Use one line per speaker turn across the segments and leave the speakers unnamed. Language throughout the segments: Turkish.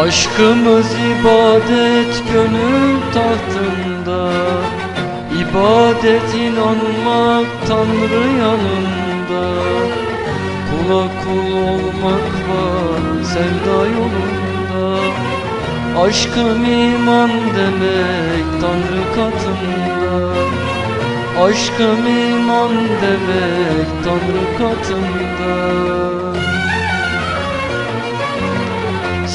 Aşkımız ibadet gönül tahtında. İbadet inanmak Tanrı yanında. Kula kul olmak var sevda yolunda. Aşkım iman demek Tanrı katında. Aşkım iman demek Tanrı katında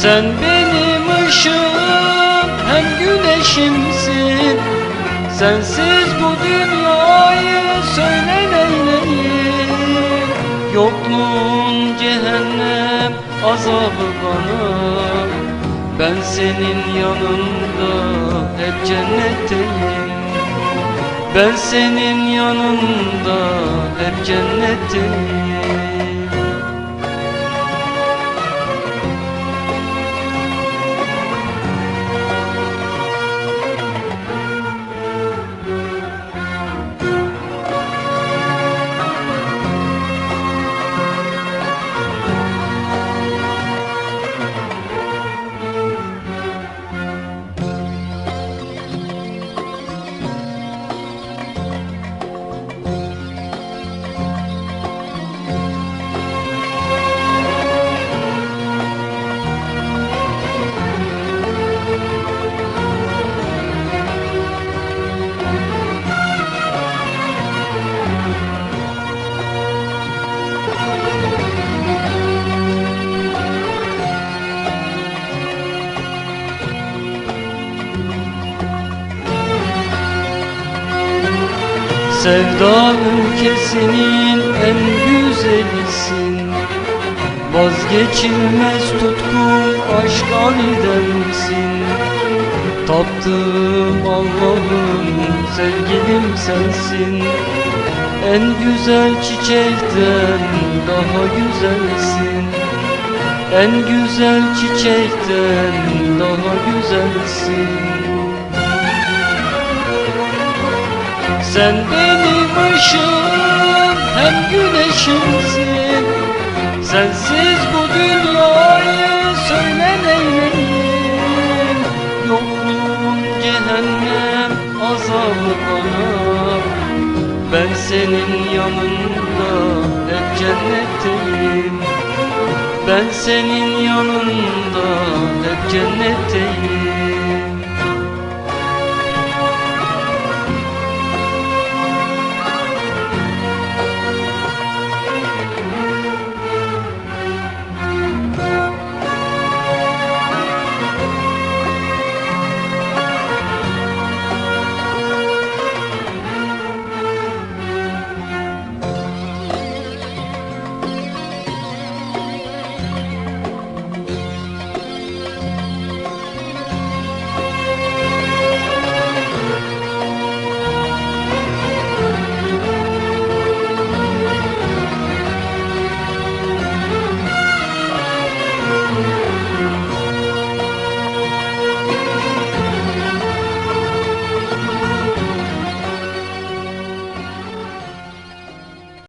Sen benim ışığım hem güneşimsin. Sensiz bu dünyayı söyle neyleyim? Yokluğun cehennem azabı bana. Ben senin yanında hep cennetteyim Ben senin yanında hep cennetteyim Sevda ülkesinin en güzelisin. Vazgeçilmez tutkum aşk alidensin Taptığım Allah'ım sevgilim sensin. En güzel çiçekten daha güzelsin. En güzel çiçekten daha güzelsin Sen benim ışığım hem güneşimsin. Sensiz bu dünyayı söyle neyleyim Yokluğun cehennem azabı bana. Ben senin yanında hep cennetteyim Ben senin yanında hep cennetteyim